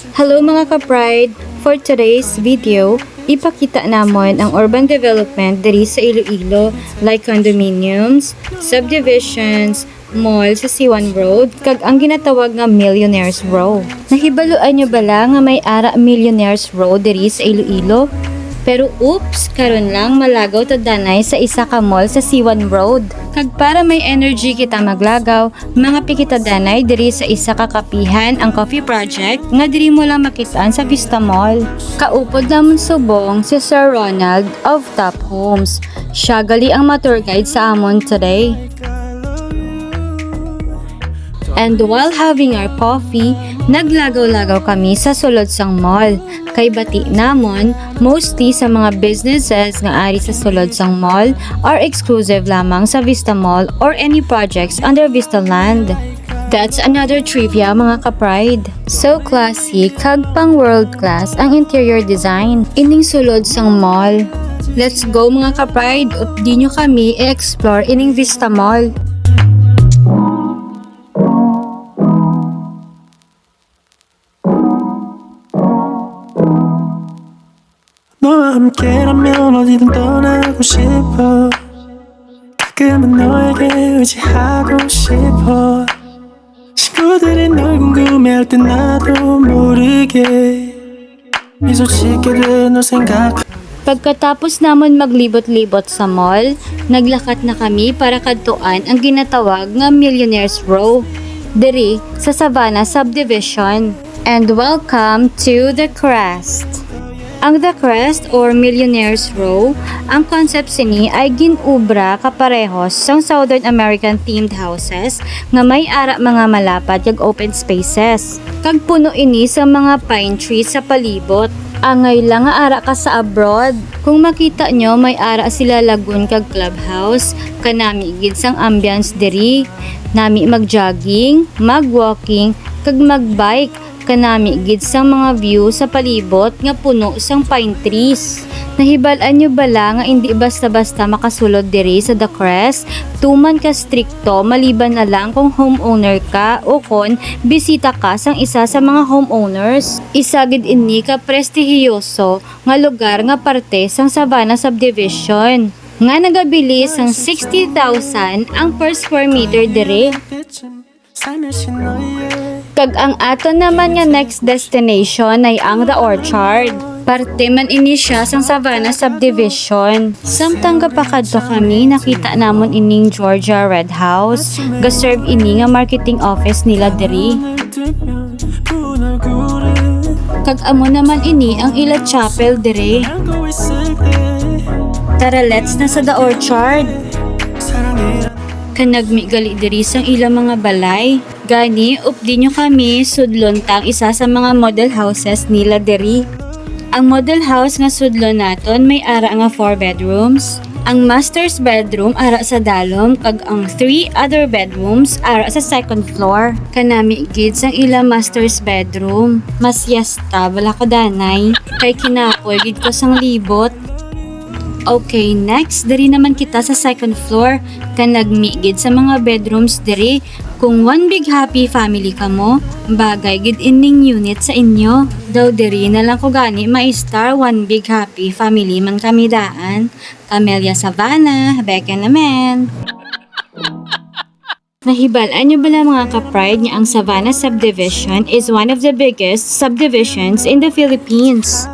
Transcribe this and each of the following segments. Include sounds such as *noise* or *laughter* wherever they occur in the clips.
Hello mga ka-pride! For today's video, ipakita namon ang urban development diri sa Iloilo like condominiums, subdivisions, mall sa C1 Road, kag ang ginatawag nga Millionaires Row. Nahibaluan nyo bala nga may ara Millionaires Row diri sa Iloilo? Pero oops, karon lang malagaw ta danay sa isa ka mall sa C1 Road. Kag para may energy kita maglagaw, mga pikita danay diri sa isa ka kapihan ang Coffee Project nga diri mo lang makitaan sa Vista Mall. Kaupod namon subong si Sir Ronald of Top Homes. Siya gali ang ma-tour guide sa amon today. And while having our coffee, naglagaw-lagaw kami sa sulod sang mall. Kay bati namon, mostly sa mga businesses nga ari sa sulod sang mall are exclusive lamang sa Vista Mall or any projects under Vista Land. That's another trivia mga ka-pride. So classy, kag pang world class ang interior design. Ining sulod sang mall. Let's go mga ka-pride, updi nyo kami i-explore ining Vista Mall. 너와 함께라면 어디든 떠나고 싶어 가끔은 너에게 의지하고 싶어 친구들이 널 궁금해할 땐 나도 모르게 미소 짓게 돼너 생각 Pagkatapos namon maglibot-libot sa mall, naglakat na kami para kadtuan ang ginatawag nga Millionaires Row, diri sa Savannah Subdivision. And welcome to The Crest. Ang The Crest or Millionaires Row, ang concept sini ay ginubra kaparehos sa Southern American themed houses nga may ara mga malapad kag open spaces. Kag puno ini sa mga pine trees sa palibot. Angay lang nga ara ka sa abroad. Kung makita nyo, may ara sila lagun kag clubhouse, kanami gid sang ambience diri. Nami mag-jogging, mag-walking, kag mag-bike, kanami gid sang mga view sa palibot nga puno sang pine trees. Nahibalan nyo bala nga hindi basta-basta makasulod diri sa The Crest, tuman ka strikto maliban na lang kung homeowner ka o kon bisita ka sang isa sa mga homeowners. Isagid ini ka prestihiyoso nga lugar nga parte sang Savannah Subdivision nga nagabili sang 60,000 ang per square meter diri. Kag ang ato naman nga next destination ay ang The Orchard. Parte man ini siya sang Savannah Subdivision. Samtang gapakadto kami, nakita namon ining Georgia Red House. Gaserve ini nga marketing office nila diri. Kag amo naman ini ang ila chapel diri. Tara, let's na sa The Orchard. Kanagmigali diri sang ila mga balay. Gani, updi nyo kami sudlon tang isa sa mga model houses nila diri. Ang model house nga sudlon naton may ara nga 4 bedrooms. Ang master's bedroom ara sa dalom kag ang 3 other bedrooms ara sa second floor. Kanami gid sang ila master's bedroom. Mas yasta wala ko danay kay kinapoy gid ko sang libot. Okay, next, diri naman kita sa second floor. Kanagmigid sa mga bedrooms diri. Kung one big happy family ka mo, bagay gid ining unit sa inyo. Daw diri na lang ko gani ma-star one big happy family man kami daan. Camellia Savannah, Becca naman. *laughs* Nahibalaan niyo bala mga ka-pride niya ang Savannah Subdivision is one of the biggest subdivisions in the Philippines.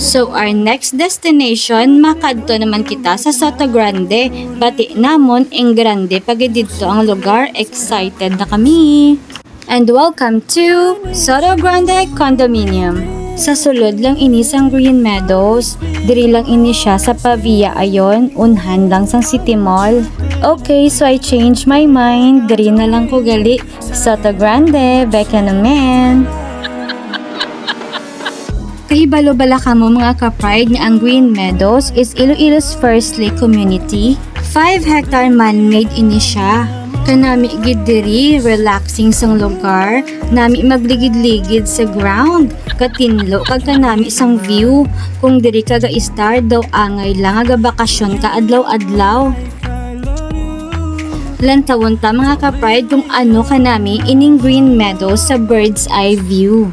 So our next destination, makadto naman kita sa Soto Grande. Bati namon ing Grande pag dito ang lugar. Excited na kami. And welcome to Soto Grande Condominium. Sa sulod lang ini sang Green Meadows. Diri lang ini siya sa Pavia ayon, unhan lang sang City Mall. Okay, so I changed my mind. Diri na lang ko gali. Soto Grande, Becca naman. Kahibalo bala ka mo mga ka-pride nga ang Green Meadows is Iloilo's first lake community. 5 hectare man-made ini siya. Kanami gid diri relaxing sang lugar, nami magligid-ligid sa ground, katinlo kag kanami sang view. Kung diri ka ga-star daw angay lang aga bakasyon ka adlaw-adlaw. Lantawon ta mga ka-pride kung ano kanami ining Green Meadows sa bird's eye view.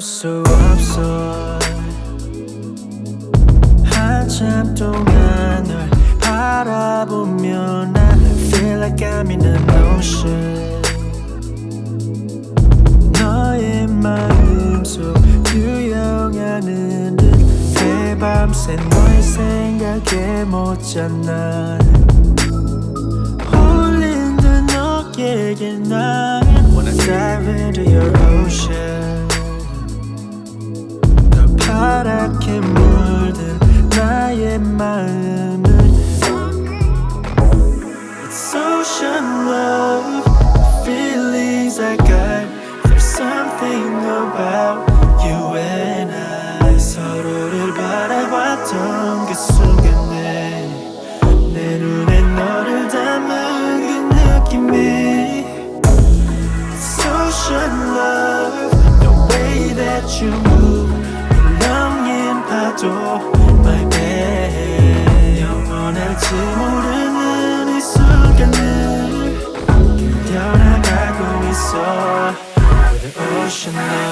수 없어 한참 동안 널 바라보면 I feel like I'm in an ocean 너의 마음 속 유영하는 듯 해밤새 너의 생각에 못 잤나 홀린 듯 너에게 난 Wanna dive into your ocean 더 파랗게 물든 나의 마음을 It's ocean love Feelings I got There's something about you and I 서로를 바라봤던 그 순간에 내 눈에 너를 담은 그 느낌이 It's ocean love The way that you 해줘 My babe 영원할지 모르는 이 순간을 변화가고 있어 We're the ocean now